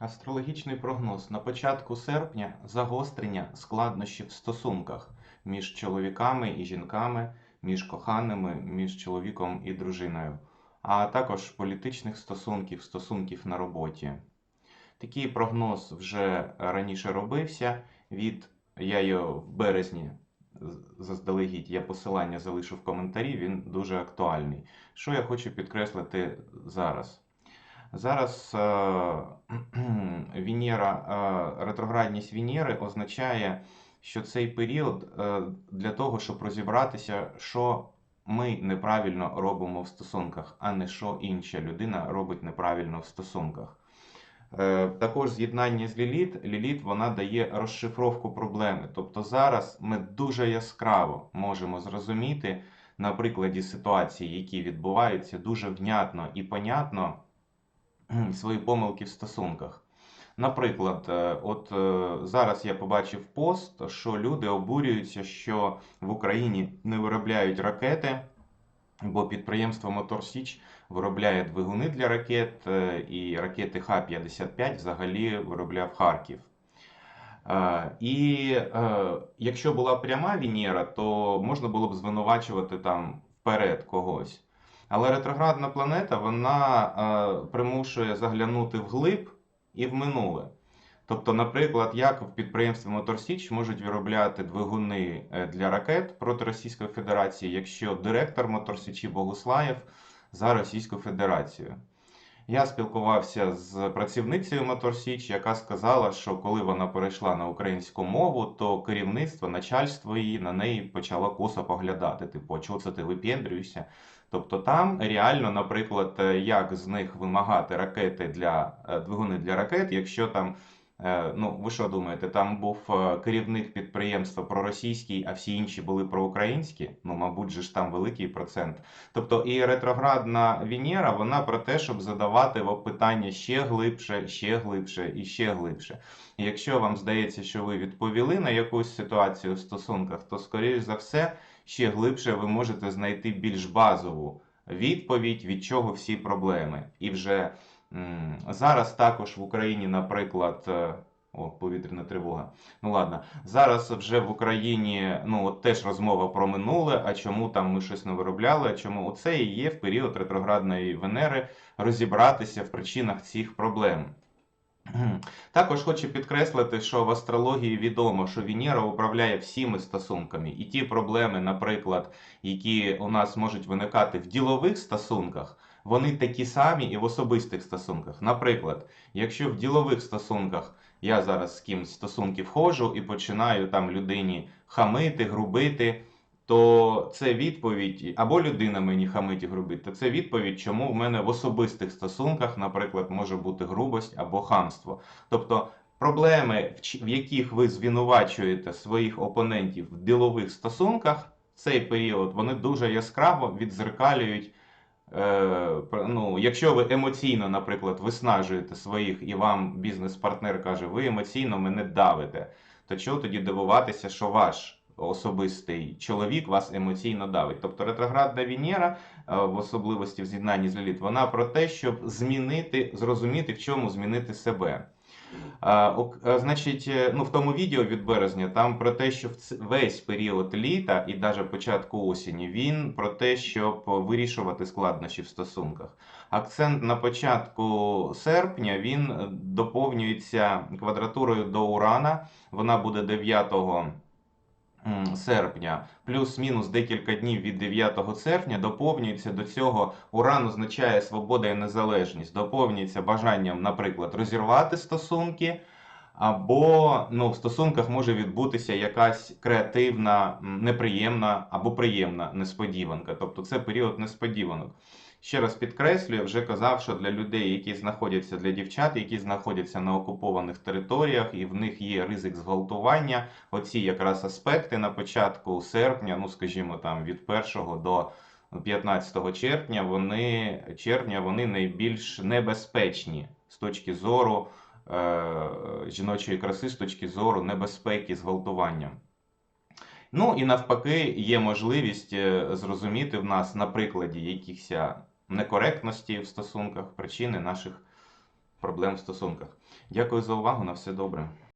Астрологічний прогноз на початку серпня загострення складнощів в стосунках між чоловіками і жінками, між коханими, між чоловіком і дружиною, а також політичних стосунків, стосунків на роботі. Такий прогноз вже раніше робився. Від я його в березні заздалегідь я посилання залишу в коментарі, він дуже актуальний. Що я хочу підкреслити зараз? Зараз е, Венера, е, ретроградність Венери означає, що цей період е, для того, щоб розібратися, що ми неправильно робимо в стосунках, а не що інша людина робить неправильно в стосунках. Також з'єднання з Ліліт. Ліліт вона дає розшифровку проблеми. Тобто зараз ми дуже яскраво можемо зрозуміти на прикладі ситуацій, які відбуваються, дуже внятно і понятно свої помилки в стосунках. Наприклад, е, от е, зараз я побачив пост, що люди обурюються, що в Україні не виробляють ракети, бо підприємство Мотор виробляє двигуни для ракет, е, і ракети Х-55 взагалі виробляв Харків. І якщо була пряма Венера, то можна було б звинувачувати там вперед когось. Але ретроградна планета вона е, примушує заглянути вглиб і в минуле. Тобто, наприклад, як в підприємстві Моторсіч можуть виробляти двигуни е, для ракет проти Російської Федерації, якщо директор Моторсічі Богуслаєв за Російську Федерацію. Я спілкувався з працівницею Мотор Січ, яка сказала, що коли вона перейшла на українську мову, то керівництво, начальство її на неї почало косо поглядати. Типу, чого це ти випендрюєшся? Тобто там реально, наприклад, е, як з них вимагати ракети для е, двигуни для ракет, якщо там. Е, Ну, ви що думаєте, там був е, керівник підприємства проросійський, а всі інші були проукраїнські? Ну, мабуть, же ж там великий процент. Тобто і ретроградна Венера, вона про те, щоб задавати вам питання ще глибше, ще глибше і ще глибше. І якщо вам здається, що ви відповіли на якусь ситуацію в стосунках, то, скоріш за все, ще глибше ви можете знайти більш базову відповідь, від чого всі проблеми. І вже зараз також в Україні, наприклад. е, О, повітряна тривога. Ну ладно, зараз вже в Україні ну от теж розмова про минуле. А чому там ми щось не виробляли? А чому оце і є в період ретроградної Венери розібратися в причинах цих проблем? Також хочу підкреслити, що в астрології відомо, що Венера управляє всіми стосунками, і ті проблеми, наприклад, які у нас можуть виникати в ділових стосунках, вони такі самі і в особистих стосунках. Наприклад, якщо в ділових стосунках я зараз з кимось стосунки входжу і починаю там людині хамити, грубити, то це відповідь, або людина мені хамить і грубить, то це відповідь, чому в мене в особистих стосунках, наприклад, може бути грубость або хамство. Тобто проблеми, в яких ви звинувачуєте своїх опонентів в ділових стосунках, в цей період вони дуже яскраво відзеркалюють. Е, ну, якщо ви емоційно, наприклад, виснажуєте своїх і вам бізнес-партнер каже, ви емоційно мене давите, то чого тоді дивуватися, що ваш особистий чоловік вас емоційно давить? Тобто ретроградна Венера, е, в особливості в з'єднанні з Ліліт, вона про те, щоб змінити, зрозуміти, в чому змінити себе. Значить, е, ну, в тому відео від березня там про те, що весь період літа і навіть початку осені він про те, щоб вирішувати складнощі в стосунках. Акцент на початку серпня він е, доповнюється квадратурою до Урана. Вона буде 9 м, серпня, плюс-мінус декілька днів від 9 серпня доповнюється до цього Уран означає свобода і незалежність, доповнюється бажанням, наприклад, розірвати стосунки, або ну, в стосунках може відбутися якась креативна, неприємна або приємна несподіванка. Тобто це період несподіванок. Ще раз підкреслюю, вже казав, що для людей, які знаходяться для дівчат, які знаходяться на окупованих територіях, і в них є ризик зґвалтування. Оці якраз аспекти на початку серпня, ну скажімо, там від 1 до 15 червня, вони червня вони найбільш небезпечні з точки зору е, жіночої краси, з точки зору небезпеки зґвалтування. Ну і навпаки, є можливість е, зрозуміти в нас на прикладі якихось некоректності в стосунках, причини наших проблем в стосунках. Дякую за увагу, на все добре.